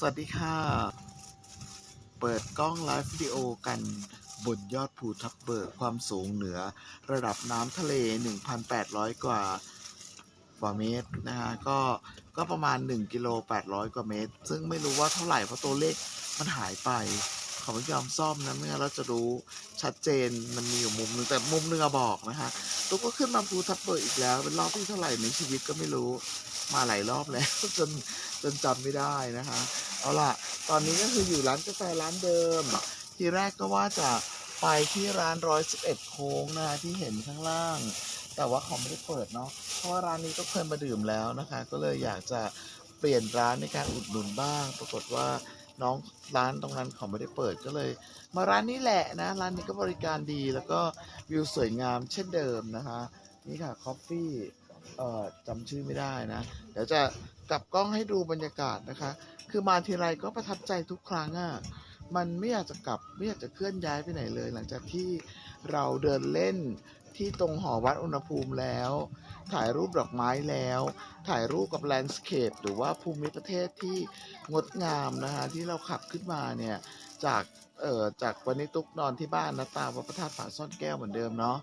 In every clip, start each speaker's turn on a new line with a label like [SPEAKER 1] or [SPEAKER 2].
[SPEAKER 1] สวัสดีค่ะ เปิดกล้องไลฟ์วิดีโอกันบนยอดภูทับเบิกความสูงเหนือ ระดับน้ำทะเล 1,800 กว่ากว่าเมตรนะฮะก็ก็ประมาณ 1กิโล800 กว่าเมตร ซึ่งไม่รู้ว่าเท่าไหร่เพราะตัวเลขมันหายไป เขาไม่ยอมซ่อมนะไม่งั้นเราจะรู้ชัดเจนมันมีอยู่มุมหนึงแต่มุมหนึงอะบอกนะฮะตุ๊กก็ขึ้นมาภูทับเบิกอีกแล้ว เป็นรอบที่เท่าไหร่ในชีวิตก็ไม่รู้มาหลายรอบแล้วจนจนจำไม่ได้นะคะ เอาล่ะ ตอนนี้ก็คืออยู่ร้านกาแฟร้านเดิม ทีแรกก็ว่าจะไปที่ร้านร้อยสิบเอ็ดโค้งนะที่เห็นข้างล่าง แต่ว่าเขาไม่ได้เปิดเนาะเพราะว่าร้านนี้ก็เคยมาดื่มแล้วนะคะ ก็เลยอยากจะเปลี่ยนร้านในการอุดหนุนบ้าง ปรากฏว่า น้องร้านตรงนั้นเขาไม่ได้เปิดก็เลย มาร้านนี้แหละนะ ร้านนี้ก็บริการดีแล้วก็วิวสวยงามเช่นเดิมนะคะ นี่ค่ะคอฟฟี่เอ่อจำชื่อไม่ได้นะ เดี๋ยวจะกลับกล้องให้ดูบรรยากาศนะคะ คือมาทีไรก็ประทับใจทุกครั้งอะ่ะมันไม่อยากจะกลับไม่อยากจะเคลื่อนย้ายไปไหนเลย หลังจากที่เราเดินเล่นที่ตรงหอวัดอุณหภูมิแล้ว ถ่ายรูปดอกไม้แล้ว ถ่ายรูปกับแลนด์สเคปหรือว่าภูมิประเทศที่งดงามนะคะที่เราขับขึ้นมาเนี่ยจากเอ่อจากวันนี้ตุ๊กนอนที่บ้านนะตามวัดพระธาตุผาซ่อนแก้วเหมือนเดิมเนาะ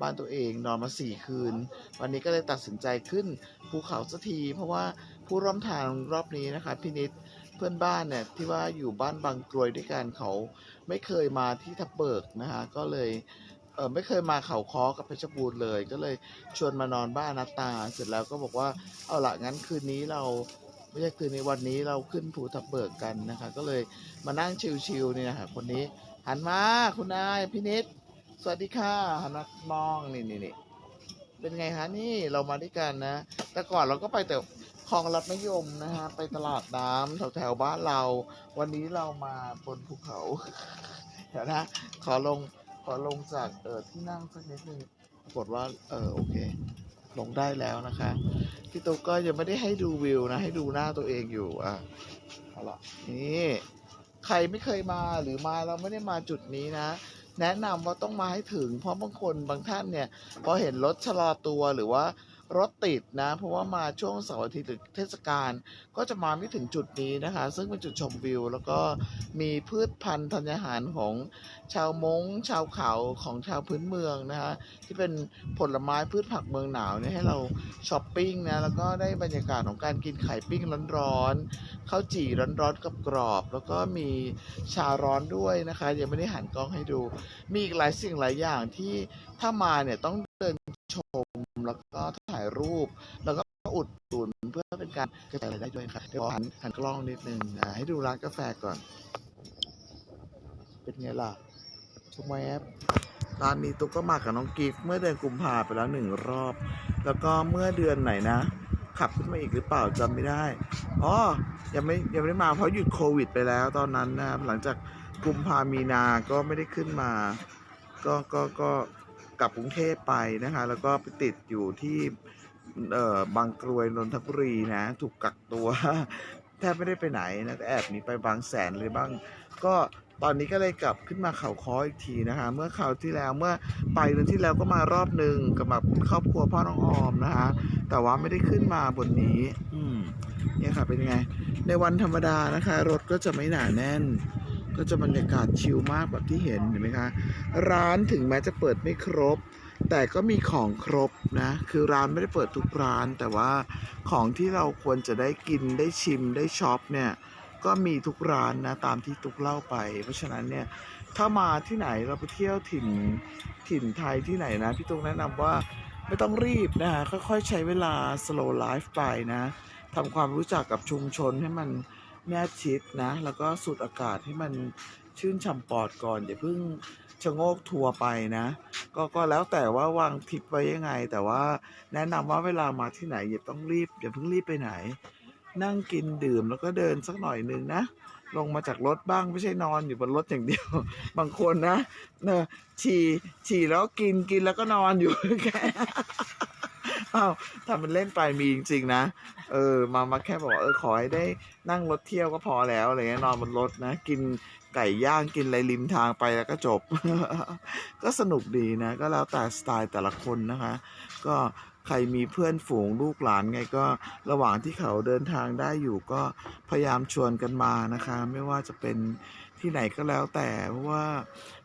[SPEAKER 1] บ้านตัวเองนอนมาสี่คืน วันนี้ก็เลยตัดสินใจขึ้นภูเขาสักที เพราะว่าผู้ร่วมทางรอบนี้นะคะพี่นิดเพื่อนบ้านเนี่ยที่ว่าอยู่บ้านบางกรวยด้วยกันเขาไม่เคยมาที่ทับเบิกนะคะก็เลย เออไม่เคยมาเขาคอกับเพชรบูรณ์เลย ก็เลยชวนมานอนบ้านนัตตา เสร็จแล้วก็บอกว่าเอาละงั้นคืนนี้เราไม่ใช่คืนนี้วันนี้เราขึ้นภูทับเบิกกันนะคะ ก็เลยมานั่งชิลๆนี่นะคะคนนี้หันมาคุณนายพี่นิดสวัสดีค่ะหันมามองนี่นี่นี่เป็นไงคะนี่เรามาด้วยกันนะ แต่ก่อนเราก็ไปแต่คลองรัดมะยมนะฮะไปตลาดน้ำแถวแถวๆบ้านเรา วันนี้เรามาบนภูเขาเดี๋ยวนะขอลง ขอลงจากเออที่นั่งสักนิดนึงปรากฏว่าเออโอเค ลงได้แล้วนะคะพี่ตุ๊กก็ยังไม่ได้ให้ดูวิวนะ ให้ดูหน้าตัวเองอยู่อะเอาล่ะนี่ใครไม่เคยมาหรือมาเราไม่ได้มาจุดนี้นะ แนะนำว่าต้องมาให้ถึง เพราะบางคนบางท่านเนี่ย พอเห็นรถชะลอตัวหรือว่า รถติดนะ เพราะว่ามาช่วงเสาร์อาทิตย์หรือเทศกาลก็จะมาไม่ถึงจุดนี้นะคะ ซึ่งเป็นจุดชมวิว แล้วก็มีพืชพันธุ์ธัญญาหารของชาวมงชาวเขาของชาวพื้นเมืองนะคะ ที่เป็นผลไม้พืชผักเมืองหนาวเนี่ยให้เราช้อปปิ้งนะแล้วก็ได้บรรยากาศของการกินไข่ปิ้งร้อนๆข้าวจี่ร้อนๆกับกรอบ แล้วก็มีชาร้อนด้วยนะคะยังไม่ได้หันกล้องให้ดู มีอีกหลายสิ่งหลายอย่างที่ถ้ามาเนี่ยต้องเดินชมแล้วก็ รูป แล้วก็อุดหนุนเพื่อเป็นการกระจายรายได้ด้วยครับเดี๋ยวหันหันกล้องนิดนึงให้ดูร้านกาแฟก่อน เป็นไงล่ะชมแวบร้านนี้ตุ๊กก็มากับน้องกิฟเมื่อเดือนกุมภาไปแล้วหนึ่งรอบ แล้วก็เมื่อเดือนไหนนะ ขับขึ้นมาอีกหรือเปล่าจำไม่ได้อ๋อยังไม่ยังไม่ได้มาเพราะหยุดโควิด ไปแล้วตอนนั้นนะหลังจากกุมภามีนาก็ไม่ได้ขึ้นมา ก็ก็ก็กลับกรุงเทพไปนะคะ แล้วก็ไปติดอยู่ที่ เอ่อบางกรวยนนทบุรีนะ ถูกกักตัวแทบไม่ได้ไปไหนนะแอบหนีไปบางแสนเลยบ้าง ก็ตอนนี้ก็เลยกลับขึ้นมาเขาคออีกทีนะคะ เมื่อคราวที่แล้วเมื่อไปเดือนที่แล้วก็มารอบหนึ่งกับแบบครอบครัวพ่อน้องออมนะคะแต่ว่าไม่ได้ขึ้นมาบนนี้ อืมเนี่ยค่ะเป็นไง ในวันธรรมดานะคะ รถก็จะไม่หนาแน่น ก็จะบรรยากาศชิลมากแบบที่เห็นเห็นไหมคะ ร้านถึงแม้จะเปิดไม่ครบ แต่ก็มีของครบนะ คือร้านไม่ได้เปิดทุกร้าน แต่ว่าของที่เราควรจะได้กินได้ชิมได้ช็อปเนี่ยก็มีทุกร้านนะตามที่ตุกเล่าไป เพราะฉะนั้นเนี่ยถ้ามาที่ไหนเราไปเที่ยวถิ่นถิ่นไทยที่ไหนนะ พี่ตุกแนะนำว่าไม่ต้องรีบนะฮะค่อยๆใช้เวลา slow life ไปนะทำความรู้จักกับชุมชนให้มันแนบชิดนะ แล้วก็สูดอากาศให้มัน ชื่นฉ่ำปอดก่อน อย่าเพิ่งชะโงกทัวร์ไปนะ ก็ก็แล้วแต่ว่าวางทริปไว้ยังไง แต่ว่าแนะนำว่าเวลามาที่ไหนอย่าต้องรีบอย่าเพิ่งรีบไปไหน นั่งกินดื่มแล้วก็เดินสักหน่อยนึงนะลงมาจากรถบ้างไม่ใช่นอนอยู่บนรถอย่างเดียว บางคนนะเนอะฉี่ฉี่แล้วกินกินแล้วก็นอนอยู่แค่อ้าวทำมันเล่นไปมีจริงๆนะ เออ มามาแค่บอกเออขอให้ได้นั่งรถเที่ยวก็พอแล้วอะไรเงี้ยนอนบนรถนะ กิน ไก่ย่างกินอะไรริมทางไปแล้วก็จบ ก็สนุกดีนะ ก็แล้วแต่สไตล์แต่ละคนนะคะ ก็ใครมีเพื่อนฝูงลูกหลานไงก็ระหว่างที่เขาเดินทางได้อยู่ก็พยายามชวนกันมานะคะ ไม่ว่าจะเป็นที่ไหนก็แล้วแต่เพราะว่า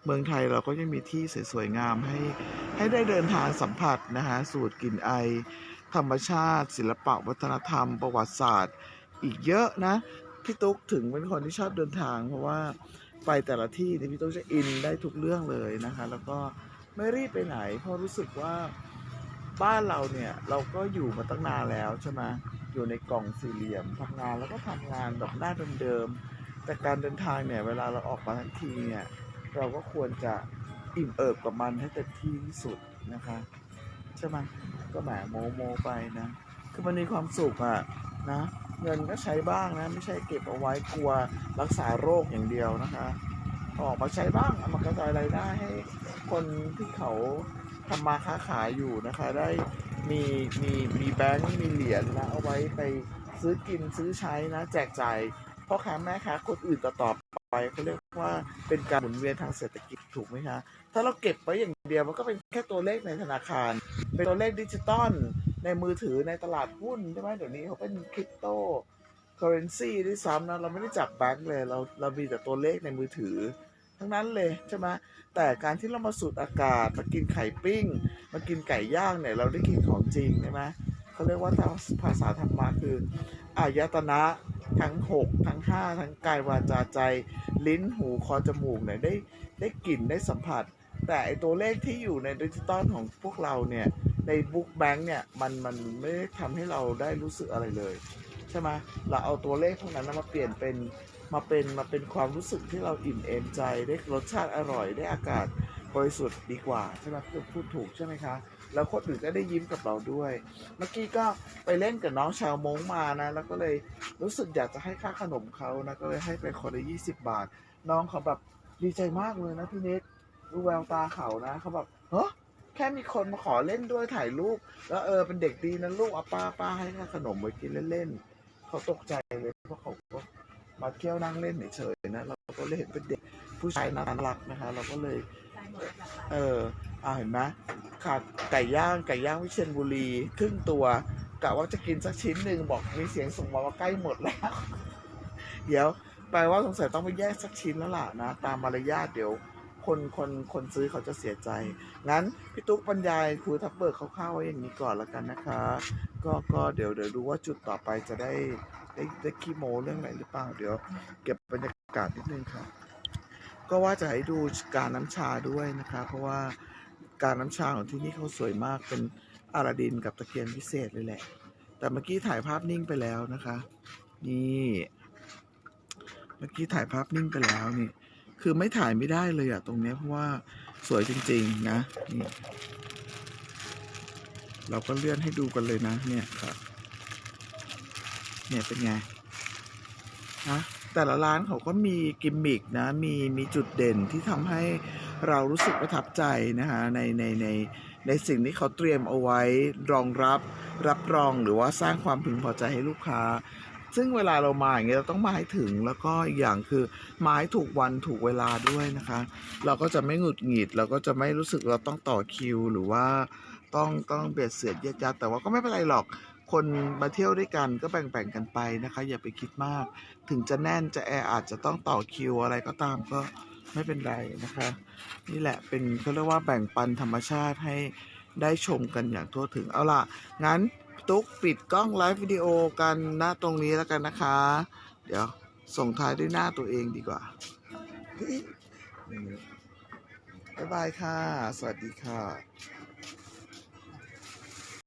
[SPEAKER 1] เมืองไทยเราก็ยังมีที่สวยๆงามให้ให้ได้เดินทางสัมผัสนะคะสูตรกลิ่นไอ ธรรมชาติ ศิลปะวัฒนธรรม ประวัติศาสตร์ อีกเยอะนะ พี่ตุ๊กถึงเป็นคนที่ชอบเดินทาง เพราะว่าไปแต่ละที่เนี่ยพี่ตุ๊กจะอินได้ทุกเรื่องเลยนะคะ แล้วก็ไม่รีบไปไหน เพราะรู้สึกว่าบ้านเราเนี่ยเราก็อยู่มาตั้งนานแล้วใช่ไหมอยู่ในกล่องสี่เหลี่ยมทำงานแล้วก็ทำงานแบบหน้าเดิมๆแต่การเดินทางเนี่ยเวลาเราออกมาทั้งทีเนี่ยเราก็ควรจะอิ่มเอิบกับมันให้เต็มที่ที่สุดนะคะใช่ไหมก็แหมโมโมไปนะคือมันมีความสุขอะนะ เงินก็ใช้บ้างนะ ไม่ใช่เก็บเอาไว้กลัวรักษาโรคอย่างเดียวนะคะ ออกมาใช้บ้างเอามากระจายรายได้ให้คนที่เขาทำมาค้าขายอยู่นะคะ ได้มีมีมีแบงค์มีเหรียญนะเอาไว้ไปซื้อกินซื้อใช้นะ แจกจ่ายพ่อค้าแม่ค้าคนอื่นต่อต่อไปเขาเรียกว่าเป็นการหมุนเวียนทางเศรษฐกิจถูกไหมคะถ้าเราเก็บไว้อย่างเดียวมันก็เป็นแค่ตัวเลขในธนาคาร เป็นตัวเลขดิจิตอล ในมือถือในตลาดหุ้นใช่ไหมเดี๋ยวนี้เขาเป็นคริปโตเคอเรนซีด้วยซ้ำนะเราไม่ได้จับแบงค์เลย เราเรามีแต่ตัวเลขในมือถือ ทั้งนั้นเลยใช่ไหมแต่การที่เรามาสูดอากาศมากินไข่ปิ้ง มากินไก่ย่างเนี่ยเราได้กินของจริงใช่ไหมเขาเรียกว่าทางภาษาธรรมะคืออายตนะทั้งหกทั้งห้าทั้งกายวาจาใจ ลิ้นหูคอจมูกเนี่ยได้ได้กลิ่นได้สัมผัส แต่ไอตัวเลขที่อยู่ในดิจิตอลของพวกเราเนี่ย ในบุ๊กแบงค์เนี่ยมันมันไม่ได้ทำให้เราได้รู้สึกอะไรเลย ใช่ไหมเราเอาตัวเลขพวกนั้นนะมาเปลี่ยนเป็นมาเป็นมาเป็นความรู้สึกที่เราอิ่มเอมใจได้รสชาติอร่อยได้อากาศบริสุทธิ์ดีกว่าใช่ไหมพูดถูกใช่ไหมคะ แล้วคนอื่นก็ได้ยิ้มกับเราด้วย เมื่อกี้ก็ไปเล่นกับน้องชาวมงมานะ แล้วก็เลยรู้สึกอยากจะให้ค่าขนมเขานะ ก็เลยให้ไปคนละยี่สิบบาท น้องเขาแบบดีใจมากเลยนะพี่เนทดูแววตาเขานะเขาแบบเฮ้ แค่มีคนมาขอเล่นด้วยถ่ายรูป แล้วเออเป็นเด็กดีนะลูกเอาป้าป้าให้ขนมไว้กินเล่นๆเขาตกใจเลยเพราะเขาก็มาเที่ยวนั่งเล่นเฉยๆนะเราก็เลยเห็นเป็นเด็กผู้ชายน่ารักนะคะ เราก็เลย เอออาเห็นไหมขาดไก่ย่างไก่ย่างวิเชียรบุรีครึ่งตัวกะว่าจะกินสักชิ้นหนึ่งบอกมีเสียงส่งมาว่าใกล้หมดแล้ว เดี๋ยวแปลว่าสงสัยต้องไปแยกสักชิ้นแล้วล่ะนะ ตามมารยาทเดี๋ยว คนคนคนซื้อเขาจะเสียใจ งั้นพี่ตุ๊กบรรยายครูทับเบิกคร่าวๆไว้อย่างนี้ก่อนล้วกันนะคะ ก็ก็เดี๋ยวเดี๋ยวดูว่าจุดต่อไปจะได้ได้ได้ขี้โมเรื่องอะไรหรือเปล่า เดี๋ยวเก็บบรรยากาศนิดนึงค่ะ ก็ว่าจะให้ดูการน้ำชาด้วยนะคะ เพราะว่าการน้ำชาของที่นี่เขาสวยมากเป็นอาราดินกับตะเกียงพิเศษเลยแหละ แต่เมื่อกี้ถ่ายภาพนิ่งไปแล้วนะคะ นี่ เมื่อกี้ถ่ายภาพนิ่งไปแล้วนี่ คือไม่ถ่ายไม่ได้เลยอะตรงเนี้ยเพราะว่าสวยจริง ๆ นะนี่เราก็เลื่อนให้ดูกันเลยนะ เนี่ยครับ เนี่ยเป็นไงนะแต่ละร้านเขาก็มีกิมมิกนะ มีมีจุดเด่นที่ทำให้เรารู้สึกประทับใจนะคะในในในในสิ่งที่เขาเตรียมเอาไว้รองรับรับรองหรือว่าสร้างความพึงพอใจให้ลูกค้า ซึ่งเวลาเรามาอย่างเงี้ยเราต้องมาให้ถึงแล้วก็อีกอย่างคือมาให้ถูกวันถูกเวลาด้วยนะคะ เราก็จะไม่หงุดหงิดเราก็จะไม่รู้สึกเราต้องต่อคิว หรือว่าต้องต้องเบียดเสียดเยียดยัดแต่ว่าก็ไม่เป็นไรหรอกคนมาเที่ยวด้วยกันก็แบ่งๆกันไปนะคะ อย่าไปคิดมาก ถึงจะแน่นจะแออัดจะต้องต่อคิวอะไรก็ตามก็ไม่เป็นไรนะคะ นี่แหละเป็นเขาเรียกว่าแบ่งปันธรรมชาติให้ได้ชมกันอย่างทั่วถึงเอาล่ะงั้น ตุ๊กปิดกล้องไลฟ์วิดีโอกันหน้าตรงนี้แล้วกันนะคะ เดี๋ยวส่งท้ายด้วยหน้าตัวเองดีกว่าบ๊ายบายค่ะ สวัสดีค่ะ